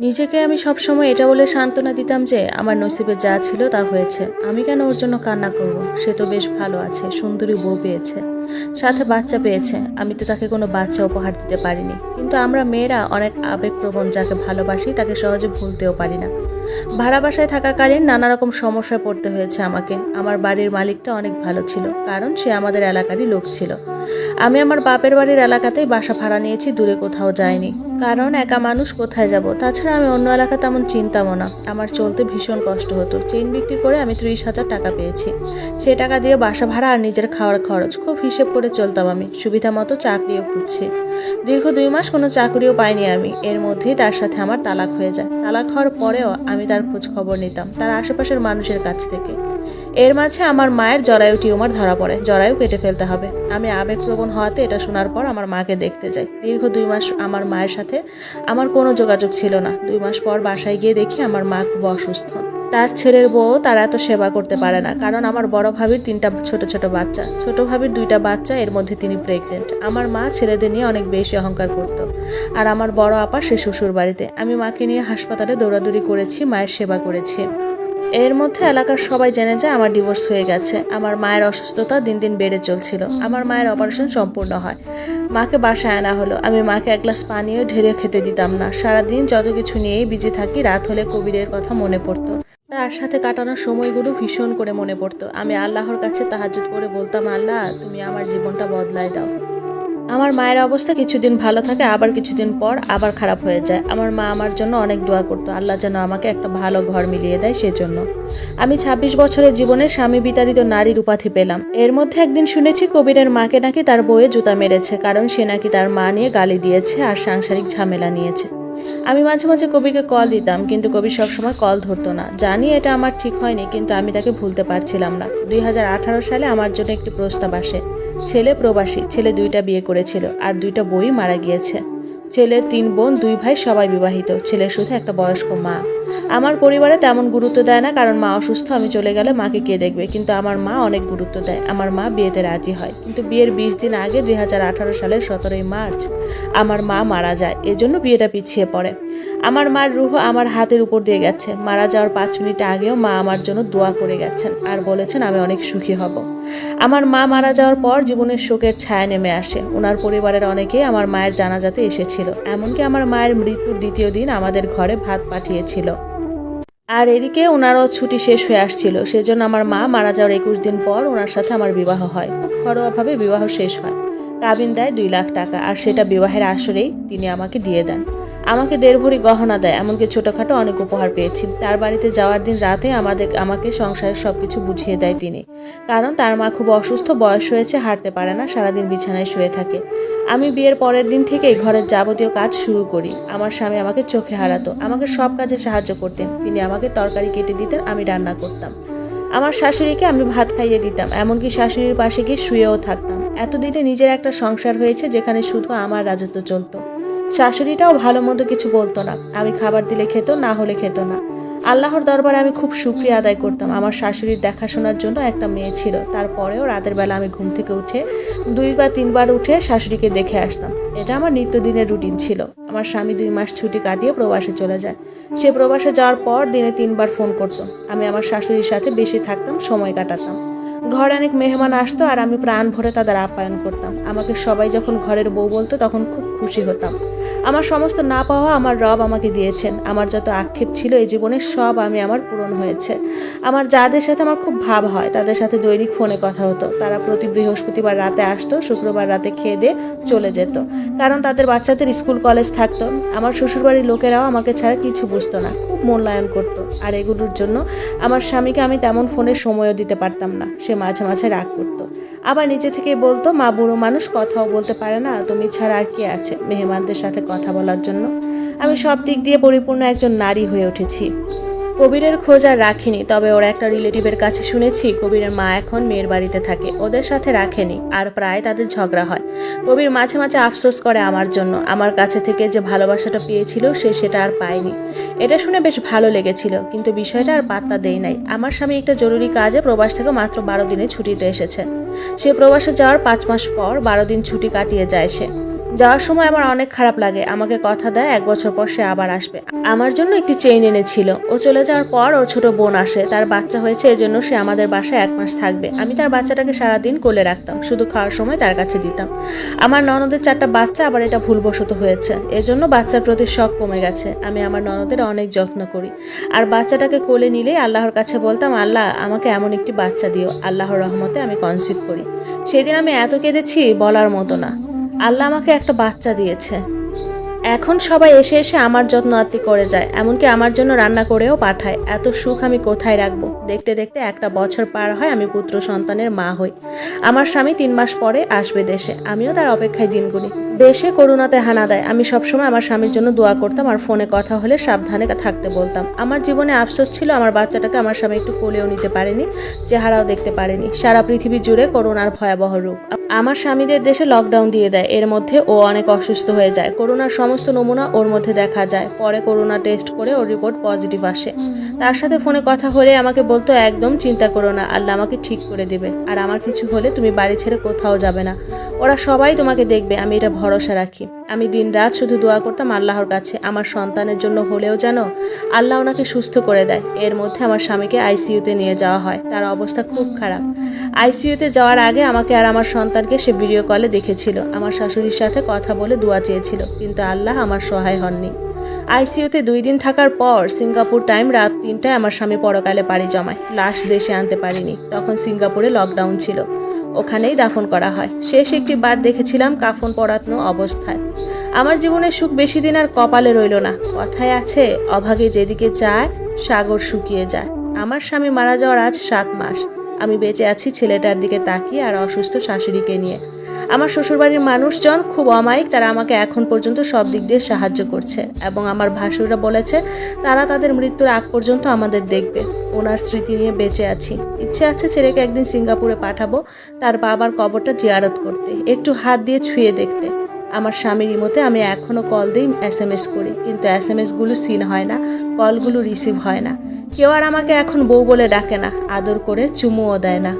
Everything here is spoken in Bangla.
নিজেকে আমি সবসময় এটা বলে সান্ত্বনা দিতাম যে আমার নসিবে যা ছিল তা হয়েছে। আমি কেন ওর জন্য কান্না করব? সে তো বেশ ভালো আছে, সুন্দরী বউ পেয়েছে। সাথে বাচ্চা পেয়েছে। আমি তো তাকে কোনো বাচ্চা উপহার দিতে পারিনি। কিন্তু আমরা মেয়েরা অনেক আবেগপ্রবণ, যাকে ভালোবাসি, তাকে সহজে ভুলতেও পারি না। ভাড়া বাসায় থাকাকালীন নানা রকম সমস্যায় পড়তে হয়েছে আমাকে। আমার বাড়ির মালিকটা অনেক ভালো ছিল, কারণ সে আমাদের এলাকারই লোক ছিল। আমি আমার বাপের বাড়ির এলাকাতেই বাসা ভাড়া নিয়েছি, দূরে কোথাও যাইনি। কারণ একা মানুষ কোথায় যাব? তাছাড়া আমি অন্য এলাকা তেমন চিন্তামও না। আমার চলতে ভীষণ কষ্ট হতো। চেন বিক্রি করে আমি ত্রিশ হাজার টাকা পেয়েছি। সেই টাকা দিয়ে বাসা ভাড়া আর নিজের খাওয়ার খরচ খুব হিসেব করে চলতাম আমি। সুবিধা মতো চাকরিও খুঁজছি। দীর্ঘ দুই মাস কোনো চাকরিও পাইনি আমি। এর মধ্যেই তার সাথে আমার তালাক হয়ে যায়। তালাক হওয়ার পরেও আমি তার খোঁজ খবর নিতাম, তার আশেপাশের মানুষের কাছ থেকে। এর মাঝে আমার মায়ের জরায়ু টিউমার ধরা পড়ে। জরায়ু কেটে ফেলতে হবে। আমি আবেগপ্রবণ হওয়াতে এটা শোনার পর আমার মাকে দেখতে যাই। দীর্ঘ দুই মাস আমার মায়ের সাথে আমার কোনো যোগাযোগ ছিল না। দুই মাস পর বাসায় গিয়ে দেখি আমার মা খুব অসুস্থ। তার ছেলের বউ তারা এত সেবা করতে পারে না। কারণ আমার বড় ভাবির তিনটা ছোট ছোট বাচ্চা। ছোট ভাবির দুইটা বাচ্চা, এর মধ্যে তিনি প্রেগনেন্ট আমার মা ছেলেদের নিয়ে অনেক বেশি অহংকার করত। আর আমার বড় আপা, সে শ্বশুর বাড়িতে। আমি মাকে নিয়ে হাসপাতালে দৌড়াদৌড়ি করেছি, মায়ের সেবা করেছি। এর মধ্যে এলাকার সবাই জেনে যায় আমার ডিভোর্স হয়ে গেছে। আমার মায়ের অসুস্থতা দিন দিন বেড়ে চলছিল। আমার মায়ের অপারেশন সম্পূর্ণ হয়। মাকে বাসায় আনা হলো। আমি মাকে এক গ্লাস পানিও ঢেলে খেতে দিতাম না। সারাদিন যত কিছু নিয়েই বিজি থাকি, রাত হলে কবিরের কথা মনে পড়তো। তার সাথে কাটানোর সময়গুলো ভীষণ করে মনে পড়তো। আমি আল্লাহর কাছে তাহাজুদ করে বলতাম, আল্লাহ, তুমি আমার জীবনটা বদলায় দাও। আমার মায়ের অবস্থা কিছুদিন ভালো থাকে, আবার কিছুদিন পর আবার খারাপ হয়ে যায়। আমার মা আমার জন্য অনেক দোয়া করতো, আল্লাহ যেন আমাকে একটা ভালো ঘর মিলিয়ে দেয় সেজন্য। আমি ২৬ বছরের জীবনে স্বামী বিতাড়িত নারীর উপাধি পেলাম। এর মধ্যে একদিন শুনেছি কবিরের মাকে নাকি তার বউয়ে জুতা মেরেছে, কারণ সে নাকি তার মা নিয়ে গালি দিয়েছে আর সাংসারিক ঝামেলা নিয়েছে। আমি মাঝে মাঝে কবিকে কল দিতাম, কিন্তু কবি সবসময় কল ধরতো না। জানি এটা আমার ঠিক হয়নি, কিন্তু আমি তাকে ভুলতে পারছিলাম না। দুই হাজার আঠারো সালে আমার জন্য একটি প্রস্তাব আসে। ছেলে প্রবাসী, ছেলে দুইটা বিয়ে করেছিল, আর দুইটা বই মারা গিয়েছে। ছেলের তিন বোন, দুই ভাই সবাই বিবাহিত ছেলের শুধু একটা বয়স্ক মা। আমার পরিবারে তেমন গুরুত্ব দেয় না, কারণ মা অসুস্থ, আমি চলে গেলে মাকে কে দেখবে? কিন্তু আমার মা অনেক গুরুত্ব দেয়। আমার মা বিয়েতে রাজি হয়। কিন্তু বিয়ের বিশ দিন আগে, দুই হাজার আঠারো সালের সতেরোই মার্চ, আমার মা মারা যায়। এজন্য বিয়েটা পিছিয়ে পড়ে। আমার মার রুহ আমার হাতের উপর দিয়ে গেছে। মারা যাওয়ার পাঁচ মিনিট আগেও মা আমার জন্য দোয়া করে গেছেন আর বলেছেন, আমি অনেক সুখী হব। আমার মা মারা যাওয়ার পর জীবনের শোকের ছায়া নেমে আসে। ওনার পরিবারের অনেকেই আমার মায়ের জানাজাতে এসেছিল। এমনকি আমার মায়ের মৃত্যুর দ্বিতীয় দিন আমাদের ঘরে ভাত পাঠিয়েছিল। আর এদিকে ওনারও ছুটি শেষ হয়ে আসছিল। সেজন্য আমার মা মারা যাওয়ার একুশ দিন পর ওনার সাথে আমার বিবাহ হয়। খুব ঘরোয়াভাবে বিবাহ শেষ হয়। কাবিন দেয় দুই লাখ টাকা, আর সেটা বিবাহের আসরেই তিনি আমাকে দিয়ে দেন। আমাকে দেড় ভরি গহনা দেয়, এমনকি ছোটোখাটো অনেক উপহার পেয়েছি। তার বাড়িতে যাওয়ার দিন রাতে আমাদের, আমাকে সংসারের সব কিছু বুঝিয়ে দেয় তিনি। কারণ তার মা খুব অসুস্থ, বয়স হয়েছে, হাঁটতে পারে না, সারাদিন বিছানায় শুয়ে থাকে। আমি বিয়ের পরের দিন থেকেই ঘরের যাবতীয় কাজ শুরু করি। আমার স্বামী আমাকে চোখে হারাতো, আমাকে সব কাজে সাহায্য করতেন। তিনি আমাকে তরকারি কেটে দিতেন, আমি রান্না করতাম। আমার শাশুড়িকে আমি ভাত খাইয়ে দিতাম, এমনকি শাশুড়ির পাশে গিয়ে শুয়েও থাকতাম। এতদিনে নিজের একটা সংসার হয়েছে, যেখানে শুধু আমার রাজত্ব চলতো। শাশুড়িটাও ভালো মন্দ কিছু বলতো না। আমি খাবার দিলে খেত, না হলে খেত না। আল্লাহর দরবারে আমি খুব সুক্রিয়া আদায় করতাম। আমার শাশুড়ির দেখাশোনার জন্য একটা মেয়ে ছিল। তারপরেও রাতের বেলা আমি ঘুম থেকে উঠে দুই বা তিনবার উঠে শাশুড়িকে দেখে আসতাম। এটা আমার নিত্যদিনের রুটিন ছিল। আমার স্বামী দুই মাস ছুটি কাটিয়ে প্রবাসে চলে যায়। সে প্রবাসে যাওয়ার পর দিনে তিনবার ফোন করতো। আমি আমার শাশুড়ির সাথে বেশি থাকতাম, সময় কাটাতাম। ঘরে অনেক মেহমান আসতো আর আমি প্রাণ ভরে তাদের আপ্যায়ন করতাম। আমাকে সবাই যখন ঘরের বউ বলতো, তখন খুব খুশি হতাম। আমার সমস্ত না পাওয়া আমার রব আমাকে দিয়েছেন। আমার যত আক্ষেপ ছিল এই জীবনে সব আমি আমার পূরণ হয়েছে। আমার যাদের সাথে আমার খুব ভাব হয়, তাদের সাথে দৈনিক ফোনে কথা হতো। তারা প্রতি বৃহস্পতিবার রাতে আসতো, শুক্রবার রাতে খেয়ে দিয়ে চলে যেত। কারণ তাদের বাচ্চাদের স্কুল, কলেজ থাকতো। আমার শ্বশুরবাড়ির লোকেরাও আমাকে ছাড়া কিছু বুঝতো না, খুব মূল্যায়ন করতো। আর এগুলোর জন্য আমার স্বামীকে আমি তেমন ফোনে সময়ও দিতে পারতাম না। সে মাঝে মাঝে রাগ করতো। আবার নিজে থেকে বলতো, মা, বুড়ো মানুষ, কথাও বলতে পারে না। তুমি ছাড়া আর কে আছে মেহমানদের সাথে কথা বলার জন্য? আমি সব দিক দিয়ে পরিপূর্ণ একজন নারী হয়ে উঠেছি। কবিরের খোঁজ আর রাখিনি, তবে ওর একটা রিলেটিভের কাছে শুনেছি, কবিরের মা এখন মেয়ের বাড়িতে থাকে, ওদের সাথে রাখেনি, আর প্রায় তাদের ঝগড়া হয়। কবির মাঝে মাঝে আফসোস করে আমার জন্য, আমার কাছে থেকে যে ভালোবাসাটা পেয়েছিল সে সেটা আর পায়নি। এটা শুনে বেশ ভালো লেগেছিল, কিন্তু বিষয়টা আর পাত্তা দেই নাই। আমার স্বামী একটা জরুরি কাজে প্রবাস থেকে মাত্র বারো দিনে ছুটিতে এসেছে। সে প্রবাসে যাওয়ার পাঁচ মাস পর বারো দিন ছুটি কাটিয়ে যায় সে। যাওয়ার সময় আমার অনেক খারাপ লাগে। আমাকে কথা দেয়, এক বছর পর সে আবার আসবে। আমার জন্য একটি চেইন এনেছিল। ও চলে যাওয়ার পর ওর ছোট বোন আসে। তার বাচ্চা হয়েছে, এজন্য সে আমাদের বাসায় এক মাস থাকবে। আমি তার বাচ্চাটাকে সারাদিন কোলে রাখতাম। শুধু খাওয়ার সময় তার কাছে দিতাম। আমার ননদের চারটা বাচ্চা, আবার এটা ভুলবশত হয়েছে। এজন্য বাচ্চার প্রতি শখ কমে গেছে। আমি আমার ননদের অনেক যত্ন করি। আর বাচ্চাটাকে কোলে নিলেই আল্লাহর কাছে বলতাম, আল্লাহ, আমাকে এমন একটি বাচ্চা দিও। আল্লাহর রহমতে আমি কনসিভ করি। সেদিন আমি এত কেঁদেছি বলার মতো না। আল্লাহ আমাকে একটা বাচ্চা দিয়েছে। এখন সবাই এসে এসে আমার যত্ন আত্মি করে যায়, এমনকি আমার জন্য রান্না করেও পাঠায়। এত সুখ আমি কোথায় রাখব? দেখতে দেখতে একটা বছর পার হয়, আমি পুত্র সন্তানের মা হই। আমার স্বামী তিন মাস পরে আসবে দেশে, আমিও তার অপেক্ষায় দিন গুনি দেশে করোনাতে হানা দেয়। আমি সবসময় আমার স্বামীর জন্য দোয়া করতাম আর ফোনে কথা হলে সাবধানে থাকতে বলতাম। আমার জীবনে আফসোস ছিল আমার বাচ্চাটাকে আমার স্বামী একটু কোলেও নিতে পারেনি, চেহারাও দেখতে পারেনি। সারা পৃথিবী জুড়ে করোনার ভয়াবহ রূপ। আমার স্বামীদের দেশে লকডাউন দিয়ে দেয়। এর মধ্যে ও অনেক অসুস্থ হয়ে যায়। করোনার সমস্ত নমুনা ওর মধ্যে দেখা যায়। পরে করোনা টেস্ট করে ওর রিপোর্ট পজিটিভ আসে। তার সাথে ফোনে কথা হলে আমাকে বলতো, একদম চিন্তা করো না, আল্লাহ আমাকে ঠিক করে দেবে। আর আমার কিছু হলে তুমি বাড়ি ছেড়ে কোথাও যাবে না। ওরা সবাই তোমাকে দেখবে। আমি এটা ভরসা রাখি। আমি দিন রাত শুধু দোয়া করতাম আল্লাহর কাছে, আমার সন্তানের জন্য হলেও যেন আল্লাহ ওনাকে সুস্থ করে দেয়। এর মধ্যে আমার স্বামীকে আইসিইউতে নিয়ে যাওয়া হয়। তার অবস্থা খুব খারাপ। আইসিইউতে যাওয়ার আগে আমাকে আর আমার সন্তানকে সে ভিডিও কলে দেখেছিল। আমার শাশুড়ির সাথে কথা বলে দোয়া চেয়েছিল, কিন্তু আল্লাহ আমার সহায় হননি। আইসিইউতে দুই দিন থাকার পর সিঙ্গাপুর টাইম রাত তিনটায় আমার স্বামী পরকালে পাড়ি জমায়। লাশ দেশে আনতে পারিনি। তখন সিঙ্গাপুরে লকডাউন ছিল। ওখানেই দাফন করা হয়। শেষ একটি বার দেখেছিলাম কাফন পরাত্ন অবস্থায়। আমার জীবনে সুখ বেশি দিন আর কপালে রইল না। কথায় আছে, অভাগে যেদিকে চায় সাগর শুকিয়ে যায়। আমার স্বামী মারা যাওয়ার আজ সাত মাস। আমি বেঁচে আছি ছেলেটার দিকে তাকিয়ে আর অসুস্থ শাশুড়িকে নিয়ে। আমার শ্বশুরবাড়ির মানুষজন খুব অমায়িক, তারা আমাকে এখন পর্যন্ত সব দিক দিয়ে সাহায্য করছে এবং আমার ভাসুররা বলেছে, তারা তাদের মৃত্যুর আগ পর্যন্ত আমাদের দেখবে। ওনার স্মৃতি নিয়ে বেঁচে আছি। ইচ্ছে আছে ছেলেকে একদিন সিঙ্গাপুরে পাঠাবো, তার বাবার কবরটা জিয়ারত করতে, একটু হাত দিয়ে ছুঁয়ে দেখতে। আমার স্বামীর ইমোতে আমি এখনও কল দিই এস এম এস করি, কিন্তু এস এম এসগুলো সিন হয় না, কলগুলো রিসিভ হয় না। কেউ আর আমাকে এখন বউ বলে ডাকে না, আদর করে চুমুও দেয় না।